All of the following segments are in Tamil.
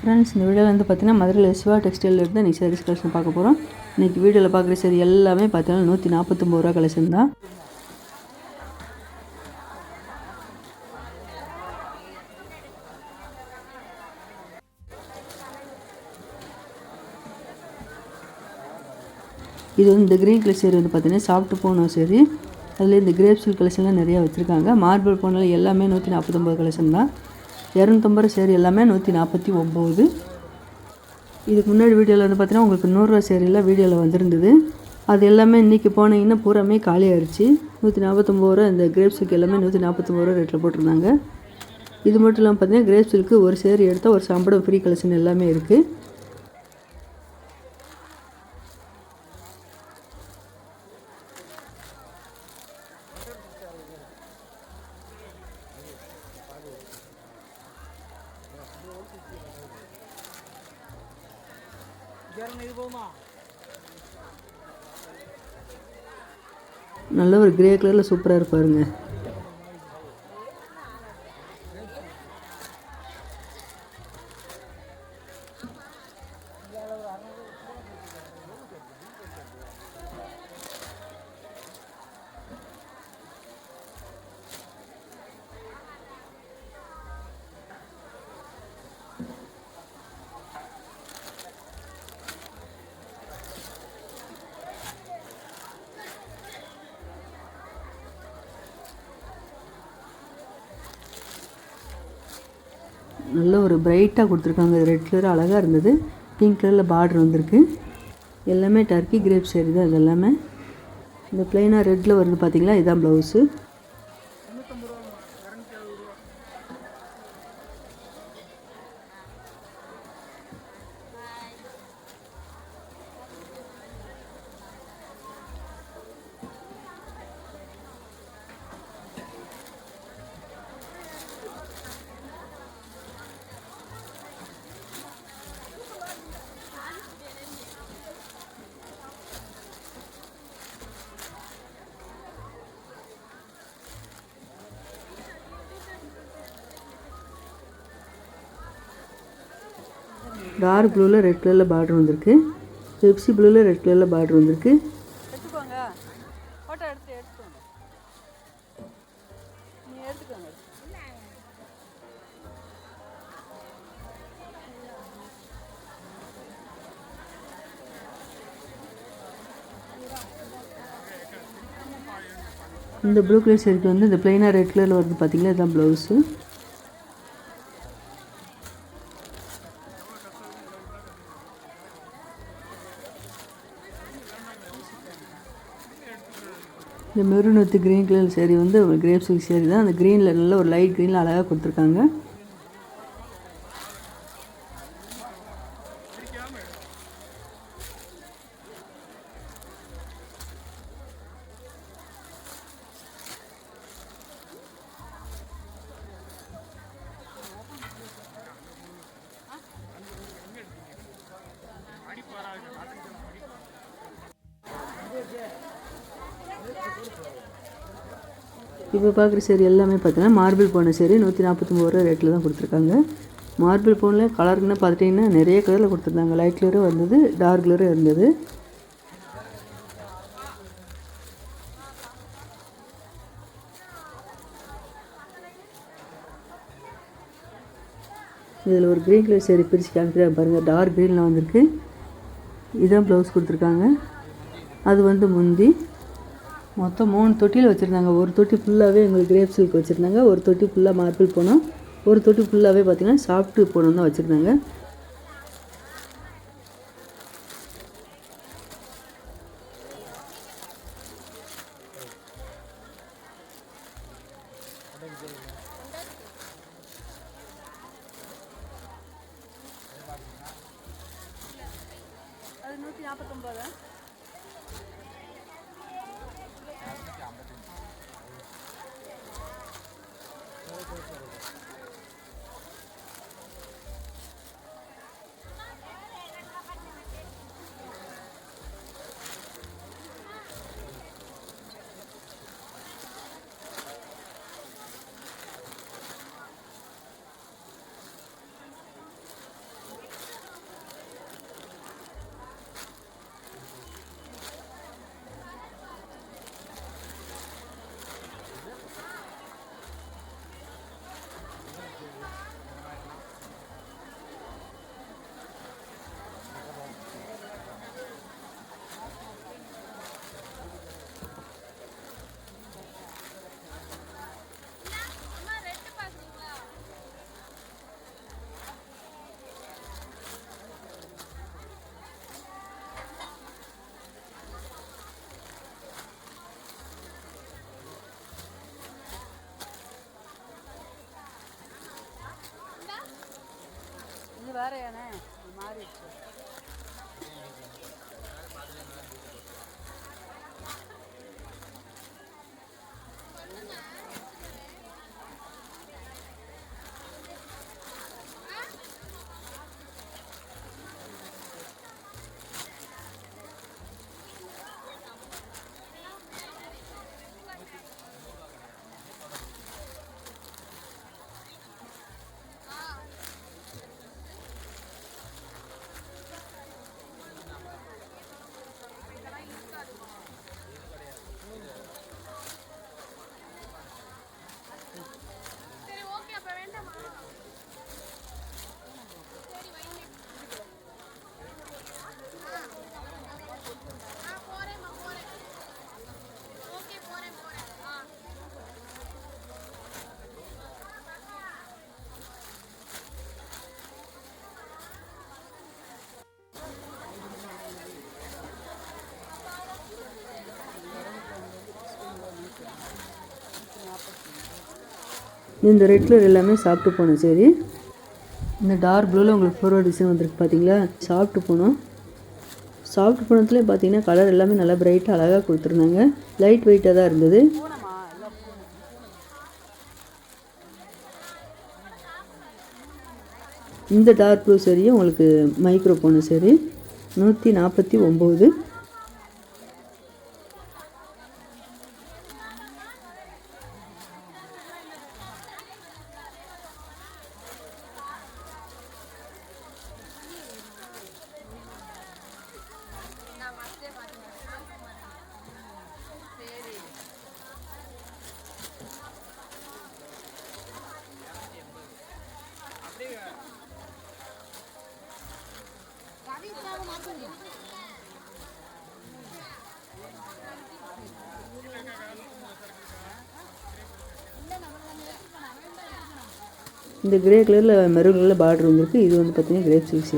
ஃப்ரெண்ட்ஸ் இந்த வீடியோவில் வந்து பார்த்தீங்கன்னா மதுரையில் சிவா டெக்ஸ்டைலில் இருந்து இன்றைக்கி சாரீஸ் கலெக்ஷன் பார்க்க போகிறோம் இன்றைக்கி வீடியோவில் பார்க்குற சரி எல்லாமே பார்த்தீங்கன்னா நூற்றி நாற்பத்தொம்பது ரூபா கலெக்ஷன் தான். இது வந்து இந்த க்ரீன் கலர் சேரீ வந்து பார்த்தீங்கன்னா சாஃப்ட் போன சரி அதில் இந்த கிரேப் கலெக்ஷன்லாம் நிறையா வச்சுருக்காங்க. மார்பிள் போனால் எல்லாமே நூற்றி நாற்பத்தொம்பது கலெக்ஷன் தான். இரநூத்தம்பது சேரீ சேரி எல்லாமே நூற்றி நாற்பத்தி ஒம்பது. இதுக்கு முன்னாடி வீடியோவில் வந்து பார்த்தீங்கன்னா உங்களுக்கு நூறுரூவா சேரீலாம் வீடியோவில் வந்திருந்தது. அது எல்லாமே இன்றைக்கி போனீங்கன்னா பூராமே காலியாகிடுச்சு நூற்றி நாற்பத்தொம்பது ரூபா இந்த கிரேப் சில்க் எல்லாமே நூற்றி நாற்பத்தொம்பது ரூபா ரேட்டில் போட்டிருந்தாங்க. இது மட்டும் இல்லாமல் பார்த்தீங்கன்னா கிரேப் சில்க்கு ஒரு சேரீ எடுத்தால் ஒரு சம்பளம் ஃப்ரீ கலெக்ஷன் எல்லாமே இருக்குது நல்ல ஒரு கிரே கலரில் சூப்பராக இருப்பாருங்க. நல்ல ஒரு பிரைட்டாக கொடுத்துருக்காங்க. ரெட் கலர் அழகாக இருந்தது. பிங்க் கலரில் பார்டர் வந்திருக்கு. எல்லாமே டர்க்கி கிரேப் சேரீ தான் இது எல்லாமே. இந்த பிளெயினாக ரெட்டில் வருது பார்த்தீங்களா இதுதான் ப்ளவுஸு டார்க் ப்ளூவில் ரெட் கலரில் பார்டர் வந்திருக்கு. பெப்சி ப்ளூவில் ரெட் கலரில் பார்டர் வந்திருக்கு. இந்த ப்ளூ கலர் சரிக்கு வந்து இந்த பிளைனாக ரெட் கலரில் வருது பார்த்தீங்களா இதுதான் ப்ளவுஸு இந்த maroon with green colour saree வந்து கிரேப் சில்க் சேரீ தான் அந்த க்ரீனில் நல்ல ஒரு லைட் க்ரீனில் அழகாக கொடுத்துருக்காங்க. இப்போ பார்க்குற சரி எல்லாமே பார்த்தீங்கன்னா மார்பிள் போன சரி நூற்றி நாற்பத்தொம்பது ரூபா ரேட்டில் தான் கொடுத்துருக்காங்க. மார்பிள் போனில் கலருக்குன்னு பார்த்துட்டிங்கன்னா நிறைய கலரில் கொடுத்துருந்தாங்க. லைட் கலரும் வந்தது டார்க் கலரும் இருந்தது. இதில் ஒரு க்ரீன் கலர் சேரீ பிரித்து காமிக்கிறேன் பாருங்கள் டார்க் க்ரீனில் வந்திருக்கு. இதான் ப்ளவுஸ் கொடுத்துருக்காங்க. அது வந்து முந்தி. மொத்தம் மூணு தொட்டியில் வச்சுருந்தாங்க. ஒரு தொட்டி ஃபுல்லாகவே எங்களுக்கு கிரேப் சில்க் வச்சுருந்தாங்க. ஒரு தொட்டி ஃபுல்லாக மார்பிள் போனோம். ஒரு தொட்டி ஃபுல்லாகவே பார்த்திங்கன்னா சாஃப்ட்டு போனோம் தான் வச்சுருந்தாங்க. அது நூற்றி நாற்பத்தொம்போதா வேறையானே இது மாறிடுச்சு இந்த ரெட் கலர் எல்லாமே சாப்பிட்டு போனோம் சரி. இந்த டார்க் ப்ளூவில் உங்களுக்கு ஃப்ளோரோ டிசைன் வந்திருக்கு பார்த்தீங்களா சாப்பிட்டு போனோம். சாப்பிட்டு போனதுலேயே பார்த்தீங்கன்னா கலர் எல்லாமே நல்லா பிரைட்டாக அழகாக கொடுத்துருந்தாங்க. லைட் வெயிட்டாக தான் இருந்தது. இந்த டார்க் ப்ளூ சரியும் உங்களுக்கு மைக்ரோ போன சரி. நூற்றி நாற்பத்தி ஒம்பது இந்த கிரே கலரில் மெரூன் கலரில் பார்டர் வந்துருக்கு. இது வந்து பார்த்தீங்கன்னா கிரேப் சில்க்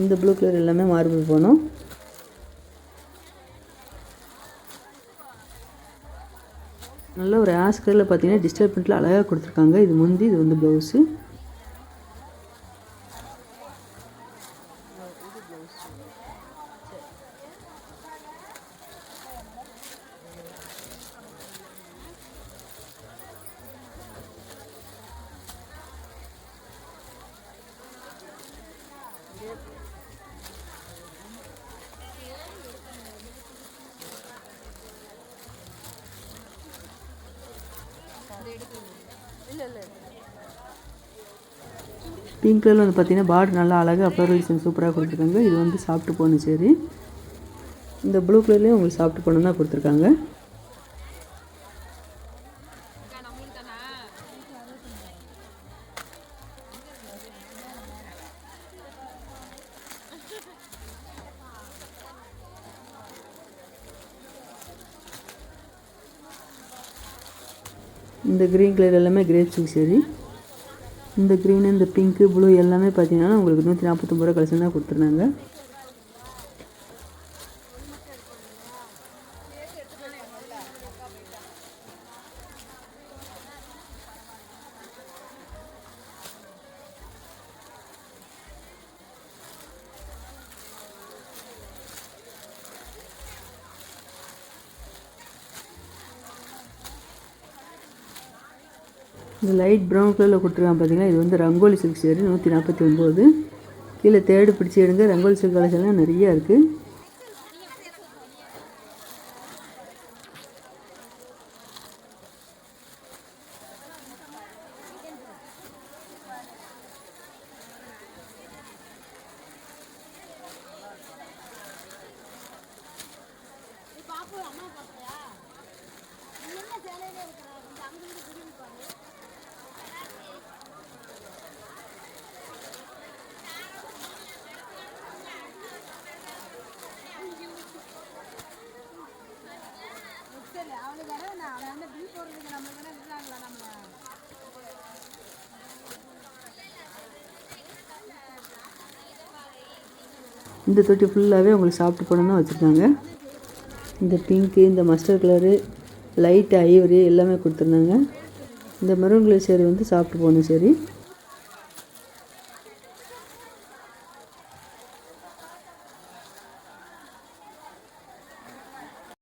இந்த ப்ளூ கலர் எல்லாமே மார்பிள் போனோம். நல்ல ஒரு ஆஸ் கலரில் பார்த்தீங்கன்னா டிஜிட்டல் பிரிண்டில் அழகாக கொடுத்துருக்காங்க. இது முந்தி இது வந்து ப்ளவுஸு பிங்க் கலர் வந்து பார்த்தீங்கன்னா பார்டர் நல்லா அழகாக ஃப்ளோரல் டிசைன் சூப்பராக கொடுத்துருக்காங்க. இது வந்து சாப்பிட்டு போகணும் சரி. இந்த ப்ளூ கலர்லேயும் உங்களுக்கு சாப்பிட்டு போகணும் தான் கொடுத்துருக்காங்க. இந்த க்ரீன் கலர் எல்லாமே கிரேப் சில்க் சரி. இந்த க்ரீனு இந்த பிங்க்கு ப்ளூ எல்லாமே பார்த்தீங்கன்னா உங்களுக்கு நூற்றி நாற்பத்தொம்பது ரூபா கலெக்ஷன் தான் கொடுத்துருந்தாங்க. இந்த லைட் ப்ரௌன் கலரில் கொடுத்துருக்காங்க பார்த்தீங்கன்னா இது வந்து ரங்கோலி சில்க் சேரு நூற்றி நாற்பத்தி ஒம்பது கீழே தேடு பிடிச்சி எடுங்க. ரங்கோலி சில்க் கலெக்ஷன்லாம் நிறையா இருக்குது இந்த தொட்டி ஃபுல்லாகவே உங்களுக்கு சாப்பிட்டு போன தான் வச்சுருக்காங்க. இந்த பிங்க்கு இந்த மஸ்டர்ட் கலரு லைட் ஐவரி எல்லாமே கொடுத்துருந்தாங்க. இந்த மெரூன் கலர் வந்து சாப்பிட்டு போகணும் சரி.